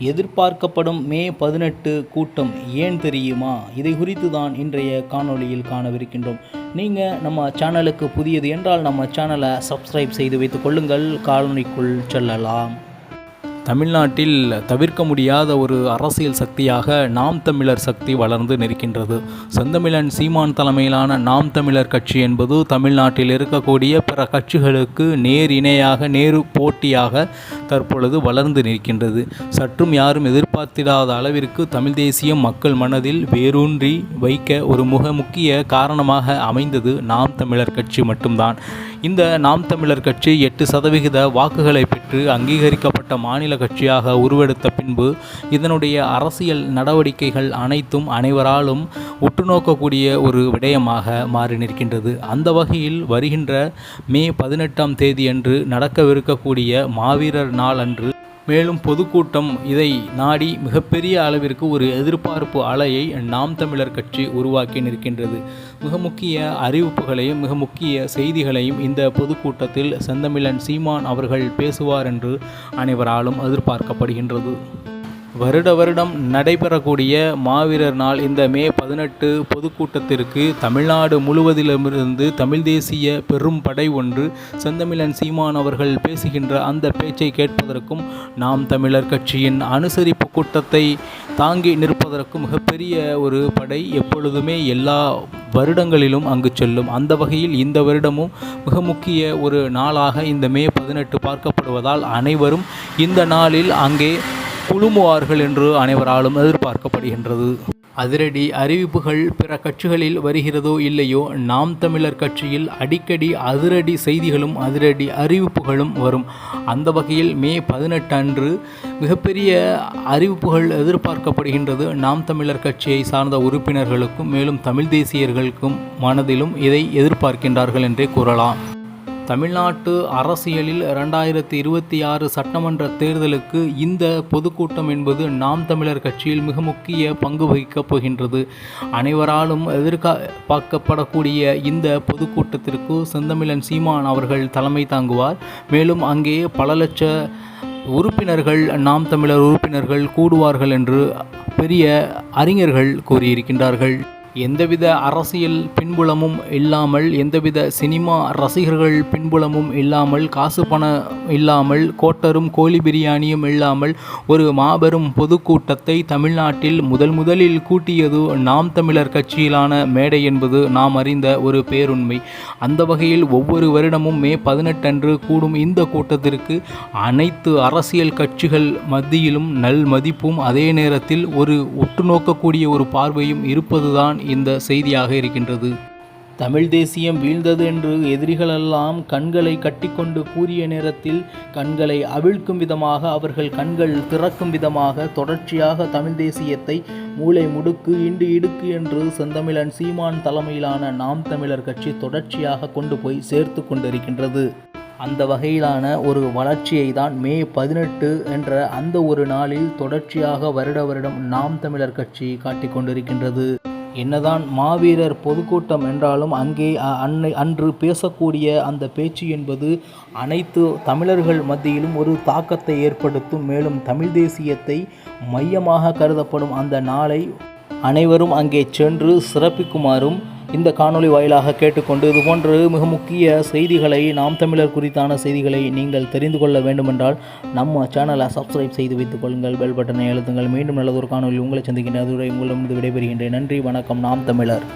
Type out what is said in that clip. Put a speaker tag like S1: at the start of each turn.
S1: எதிர்பார்க்கப்படும் மே பதினெட்டு கூட்டம் ஏன் தெரியுமா? இதை குறித்து தான் இன்றைய காணொளியில் காணவிருக்கின்றோம். நீங்கள் நம்ம சேனலுக்கு புதியது என்றால் நம்ம சேனலை சப்ஸ்கிரைப் செய்து வைத்துக் கொள்ளுங்கள். காலனிக்குள் செல்லலாம். தமிழ்நாட்டில் தவிர்க்க முடியாத ஒரு அரசியல் சக்தியாக நாம் தமிழர் சக்தி வளர்ந்து நிற்கின்றது. செந்தமிழன் சீமான் தலைமையிலான நாம் தமிழர் கட்சி என்பது தமிழ்நாட்டில் இருக்கக்கூடிய பிற கட்சிகளுக்கு நேர் இணையாக நேரு போட்டியாக தற்பொழுது வளர்ந்து நிற்கின்றது. சற்றும் யாரும் எதிர்பார்த்திடாத அளவிற்கு தமிழ் தேசியம் மக்கள் மனதில் வேரூன்றி வைக்க ஒரு முக முக்கிய காரணமாக அமைந்தது நாம் தமிழர் கட்சி மட்டும்தான். இந்த நாம் தமிழர் கட்சி எட்டு சதவிகித வாக்குகளை பெற்று அங்கீகரிக்கப்பட்ட மாநில கட்சியாக உருவெடுத்த பின்பு இதனுடைய அரசியல் நடவடிக்கைகள் அனைத்தும் அனைவராலும் உற்றுநோக்கக்கூடிய ஒரு விடயமாக மாறி நிற்கின்றது. அந்த வகையில் வருகின்ற மே பதினெட்டாம் தேதியன்று நடக்கவிருக்கக்கூடிய மாவீரர் நாள் அன்று மேலும் பொதுக்கூட்டம் இதை நாடி மிகப்பெரிய அளவிற்கு ஒரு எதிர்பார்ப்பு அலையை நாம் தமிழர் கட்சி உருவாக்கி நிற்கின்றது. மிக முக்கிய அறிவிப்புகளையும் மிக முக்கிய செய்திகளையும் இந்த பொதுக்கூட்டத்தில் செந்தமிழன் சீமான் அவர்கள் பேசுவார் என்று அனைவராலும் எதிர்பார்க்கப்படுகின்றது. வருட வருடம் நடைபெறக்கூடிய மாவீரர் நாள் இந்த மே பதினெட்டு பொதுக்கூட்டத்திற்கு தமிழ்நாடு முழுவதிலுமிருந்து தமிழ் தேசிய பெரும் படை ஒன்று செந்தமிழன் சீமான் அவர்கள் பேசுகின்ற அந்த பேச்சை கேட்பதற்கும் நாம் தமிழர் கட்சியின் அனுசரிப்பு கூட்டத்தை தாங்கி நிற்பதற்கும் மிகப்பெரிய ஒரு படை எப்பொழுதுமே எல்லா வருடங்களிலும் அங்கு செல்லும். அந்த வகையில் இந்த வருடமும் மிக முக்கிய ஒரு நாளாக இந்த மே பதினெட்டு பார்க்கப்படுவதால் அனைவரும் இந்த நாளில் அங்கே குழுமுவார்கள் என்று அனைவராலும் எதிர்பார்க்கப்படுகின்றது. அதிரடி அறிவிப்புகள் பிற கட்சிகளில் வருகிறதோ இல்லையோ நாம் தமிழர் கட்சியில் அடிக்கடி அதிரடி செய்திகளும் அதிரடி அறிவிப்புகளும் வரும். அந்த வகையில் மே பதினெட்டு அன்று மிகப்பெரிய அறிவிப்புகள் எதிர்பார்க்கப்படுகின்றது. நாம் தமிழர் கட்சியை சார்ந்த உறுப்பினர்களுக்கும் மேலும் தமிழ் தேசியர்களுக்கும் மனதிலும் இதை எதிர்பார்க்கின்றார்கள் என்றே கூறலாம். தமிழ்நாட்டு அரசியலில் ரெண்டாயிரத்தி இருபத்தி ஆறு சட்டமன்ற தேர்தலுக்கு இந்த பொதுக்கூட்டம் என்பது நாம் தமிழர் கட்சியில் மிக முக்கிய பங்கு வகிக்கப் போகின்றது. அனைவராலும் எதிர்பார்க்கப்படக்கூடிய இந்த பொதுக்கூட்டத்திற்கு செந்தமிழன் சீமான் அவர்கள் தலைமை தாங்குவார். மேலும் அங்கே பல லட்ச உறுப்பினர்கள் நாம் தமிழர் உறுப்பினர்கள் கூடுவார்கள் என்று பெரிய அறிஞர்கள் கூறியிருக்கின்றார்கள். எந்தவித அரசியல் பின்புலமும் இல்லாமல் எந்தவித சினிமா ரசிகர்கள் பின்புலமும் இல்லாமல் காசு பணம் இல்லாமல் கோட்டரும் கோழி பிரியாணியும் இல்லாமல் ஒரு மாபெரும் பொதுக்கூட்டத்தை தமிழ்நாட்டில் முதல் முதலில் கூட்டியது நாம் தமிழர் கட்சியிலான மேடை என்பது நாம் அறிந்த ஒரு பேருண்மை. அந்த வகையில் ஒவ்வொரு வருடமும் மே பதினெட்டு அன்று கூடும் இந்த கூட்டத்திற்கு அனைத்து அரசியல் கட்சிகள் மத்தியிலும் நல் மதிப்பும் அதே நேரத்தில் ஒரு உற்று நோக்கக்கூடிய ஒரு பார்வையும் இருப்பதுதான் இந்த செய்தியாக இருக்கின்றது. தமிழ் தேசியம் வீழ்ந்தது என்று எதிரிகளெல்லாம் கண்களை கட்டிக்கொண்டு கூறிய நேரத்தில் கண்களை அவிழ்க்கும் விதமாக அவர்கள் கண்கள் திறக்கும் விதமாக தொடர்ச்சியாக தமிழ் தேசியத்தை மூளை முடுக்கு இண்டு இடுக்கு என்று செந்தமிழன் சீமான் தலைமையிலான நாம் தமிழர் கட்சி தொடர்ச்சியாக கொண்டு போய் சேர்த்து கொண்டிருக்கின்றது. அந்த வகையிலான ஒரு வளர்ச்சியை தான் மே பதினெட்டு என்ற அந்த ஒரு நாளில் தொடர்ச்சியாக வருட வருடம் நாம் தமிழர் கட்சி காட்டிக் கொண்டிருக்கின்றது என்னதான் மாவீரர் பொதுக்கூட்டம் என்றாலும் அங்கே அன்னை அன்று பேசக்கூடிய அந்த பேச்சு என்பது அனைத்து தமிழர்கள் மத்தியிலும் ஒரு தாக்கத்தை ஏற்படுத்தும். மேலும் தமிழ் தேசியத்தை மையமாக கருதப்படும் அந்த நாளை அனைவரும் அங்கே சென்று சிறப்பிக்குமாறும் இந்த காணொளி வாயிலாக கேட்டுக்கொண்டு இதுபோன்று மிக முக்கிய செய்திகளை நாம் தமிழர் குறித்தான செய்திகளை நீங்கள் தெரிந்து கொள்ள வேண்டுமென்றால் நம்ம சேனலை சப்ஸ்கிரைப் செய்து வைத்துக் கொள்ளுங்கள். பெல் பட்டனை எழுத்துங்கள் மீண்டும் நல்லதொரு காணொலி உங்களை சந்திக்கின்ற அதுவரை உங்களிடம் விடைபெறுகின்றேன். நன்றி வணக்கம். நாம் தமிழர்.